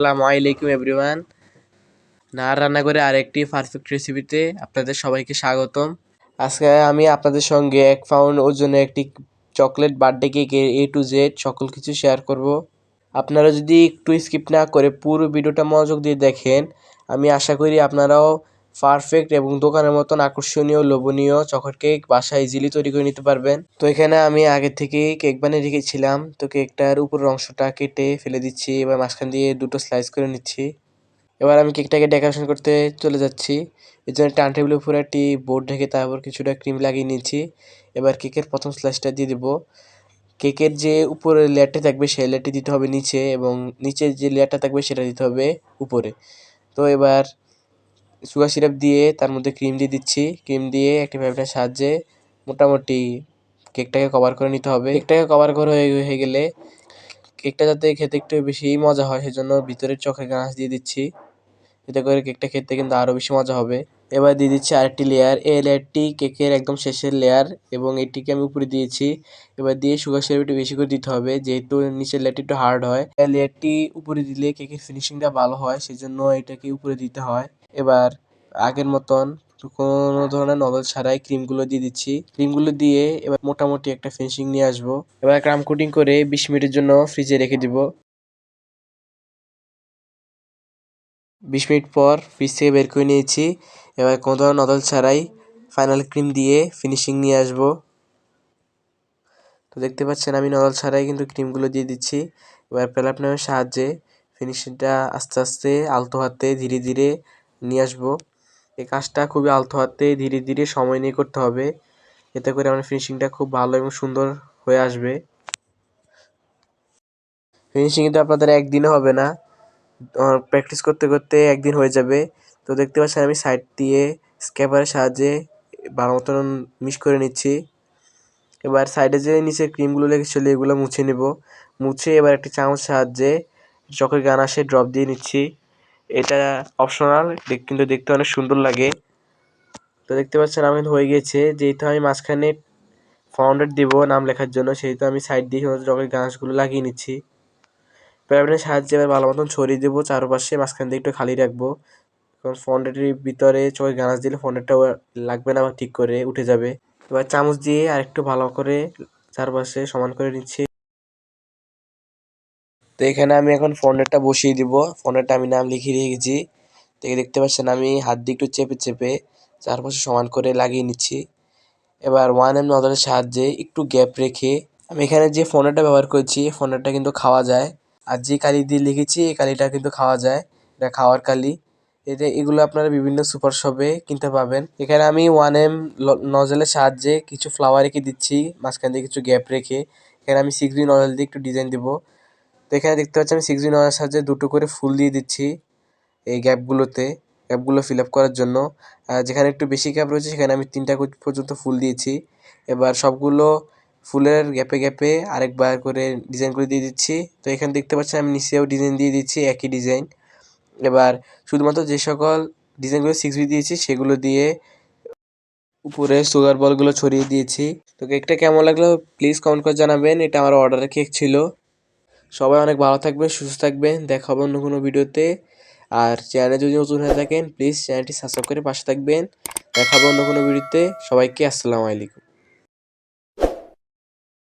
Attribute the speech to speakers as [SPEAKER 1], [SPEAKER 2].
[SPEAKER 1] আসসালামু আলাইকুম এভরিওয়ান। নাহার রান্না করে আরেকটি পারফেক্ট রেসিপিতে আপনাদের সবাইকে স্বাগতম। আজকে আমি আপনাদের সঙ্গে এক পাউন্ড ওজনে একটি chocolate birthday cake A to Z সকল কিছু শেয়ার করব। আপনারা যদি একটু স্কিপ না করে পুরো ভিডিওটা মনোযোগ দিয়ে দেখেন, আমি আশা করি আপনারাও পারফেক্ট এবং দোকানের মতন আকর্ষণীয়, লোভনীয় চকলেট কেক বাসায় ইজিলি তৈরি করে নিতে পারবেন। তো এখানে আমি আগে থেকেই কেক বানিয়ে রেখেছিলাম। তো কেকটার উপরের অংশটা কেটে ফেলে দিচ্ছি এবার মাঝখান দিয়ে দুটো স্লাইস করে নিচ্ছি। এবার আমি কেকটাকে ডেকোরেশন করতে চলে যাচ্ছি। এর জন্য টার্ন টেবিলের উপরে একটি বোর্ড ঢেকে তারপর কিছুটা ক্রিম লাগিয়ে নিয়েছি এবার কেকের প্রথম স্লাইসটা দিয়ে দেবো। কেকের যে উপরে লেয়ারটা থাকবে, সেই লেয়ারটি দিতে হবে নিচে এবং নিচের যে লেয়ারটা থাকবে, সেটা দিতে হবে উপরে। তো এবার সুগার সিরাপ দিয়ে তার মধ্যে ক্রিম দিয়ে দিচ্ছি। ক্রিম দিয়ে একটি পাইপের সাহায্যে মোটামুটি কেকটাকে কভার করে নিতে হবে। কেকটাকে কভার করে হয়ে গেলে কেকটা যাতে খেতে একটু বেশি মজা হয়, সেজন্য ভিতরে চোখের গাছ দিয়ে দিচ্ছি। এতে করে কেকটা খেতে কিন্তু আরও বেশি মজা হবে। এবার দিয়ে দিচ্ছি আরেকটি লেয়ার এই লেয়ারটি কেকের একদম শেষের লেয়ার এবং এটিকে আমি উপরে দিয়েছি। এবার দিয়ে সুগার সিরাপ একটু বেশি করে দিতে হবে, যেহেতু নিচের লেয়ারটি একটু হার্ড হয়। লেয়ারটি উপরে দিলে কেকের ফিনিশিংটা ভালো হয়, সেজন্য এটাকে উপরে দিতে হয়। এবার আগের মতন কোনো ধরনের নজল ছাড়াই ক্রিমগুলো দিয়ে দিচ্ছি। ক্রিমগুলো দিয়ে এবার মোটামুটি একটা ফিনিশিং নিয়ে আসব। এবার ক্রাম কোটিং করে বিশ মিনিটের জন্য ফ্রিজে রেখে দিব। বিশ মিনিট পর ফ্রিজ থেকে বের করে নিয়েছি। এবার কোনো ধরনের নজল ছাড়াই ফাইনাল ক্রিম দিয়ে ফিনিশিং নিয়ে আসব। তো দেখতে পাচ্ছেন আমি নজল ছাড়াই কিন্তু ক্রিমগুলো দিয়ে দিচ্ছি। এবার প্যালাপনামের সাহায্যে ফিনিশিংটা আস্তে আস্তে আলতো হাতে ধীরে ধীরে নিয়ে আসব। এই কাজটা খুবই আলতো হাতে ধীরে ধীরে সময় নিয়ে করতে হবে। এতে করে আমার ফিনিশিংটা খুব ভালো এবং সুন্দর হয়ে আসবে। ফিনিশিং কিন্তু আপনাদের একদিনে হবে না। প্র্যাকটিস করতে করতে একদিন হয়ে যাবে। তো দেখতে পাচ্ছেন আমি সাইড দিয়ে স্ক্যাপারের সাহায্যে ভালো মতন মিক্স করে নিচ্ছি। এবার সাইডে যে নিচে ক্রিমগুলো লেগেছিলো এগুলো মুছে নেব। মুছে এবার একটি চামচ সাহায্যে চকের গান গানাশে ড্রপ দিয়ে নিচ্ছি। এটা অপশনাল কিন্তু দেখতে অনেক সুন্দর লাগে। তো দেখতে পাচ্ছেন আমি হয়ে গেছে, যেহেতু আমি মাঝখানে ফাউন্ডার দিব নাম লেখার জন্য, সেহেতু আমি সাইড দিয়ে চকের গাছগুলো লাগিয়ে নিচ্ছি। প্যারাবেনের সাহায্যে এবার ভালো মতন ছড়িয়ে দেবো, চারপাশে মাঝখান দিয়ে একটু খালি রাখব। কারণ ফন্ডেটের ভিতরে চোখে গাছ দিলে ফন্ডেটটাও লাগবে না বা ঠিক করে উঠে যাবে। এবার চামচ দিয়ে আরেকটু ভালো করে চারপাশে সমান করে নিচ্ছি। তো এখানে আমি এখন ফন্ডেটটা বসিয়ে দিব। ফন্ডেটটা আমি নাম লিখিয়ে রেখেছি। দেখে দেখতে পাচ্ছেন আমি হাত দিয়ে একটু চেপে চেপে চারপাশে সমান করে লাগিয়ে নিচ্ছি। এবার ওয়ান এম নজরের সাহায্যে একটু গ্যাপ রেখে আমি এখানে যে ফোনেরটা ব্যবহার করছি ফোনেরটা কিন্তু খাওয়া যায়। আর যে কালি দিয়ে লিখেছি, এই কালিটা কিন্তু খাওয়া যায়। এটা খাওয়ার কালি। এটা এগুলো আপনারা বিভিন্ন সুপার শপে কিনতে পাবেন। এখানে আমি ওয়ান এম নজলের সাহায্যে কিছু ফ্লাওয়ার রেখে দিচ্ছি। মাঝখান দিয়ে কিছু গ্যাপ রেখে এখানে আমি সিক্স নজল দিয়ে একটু ডিজাইন দেবো। তো এখানে দেখতে পাচ্ছি আমি সিক্স বি নজলের সাহায্যে দুটো করে ফুল দিয়ে দিচ্ছি এই গ্যাপগুলোতে গ্যাপগুলো ফিল আপ করার জন্য। যেখানে একটু বেশি গ্যাপ রয়েছে, সেখানে আমি তিনটা পর্যন্ত ফুল দিয়েছি। এবার সবগুলো ফুলের গ্যাপে গ্যাপে আরেকবার করে ডিজাইন করে দিয়ে দিচ্ছি। তো এখানে দেখতে পাচ্ছেন আমি নিচেও ডিজাইন দিয়ে দিচ্ছি, একই ডিজাইন এবার শুধুমাত্র যে সকল ডিজাইনগুলো সিক্স বি দিয়েছি, সেগুলো দিয়ে উপরে সুগার বলগুলো ছড়িয়ে দিয়েছি। তো কেকটা কেমন লাগল প্লিজ কমেন্ট করে জানাবেন। এটা আমার অর্ডারের কেক ছিল। সবাই অনেক ভালো থাকবে সুস্থ থাকবেন। দেখা হবে অন্য কোনো ভিডিওতে। আর চ্যানেলে যদি নতুন হয়ে থাকেন প্লিজ চ্যানেলটি সাবস্ক্রাইব করে পাশে থাকবেন। দেখা হবে অন্য কোনো ভিডিওতে। সবাইকে আসসালামু আলাইকুম।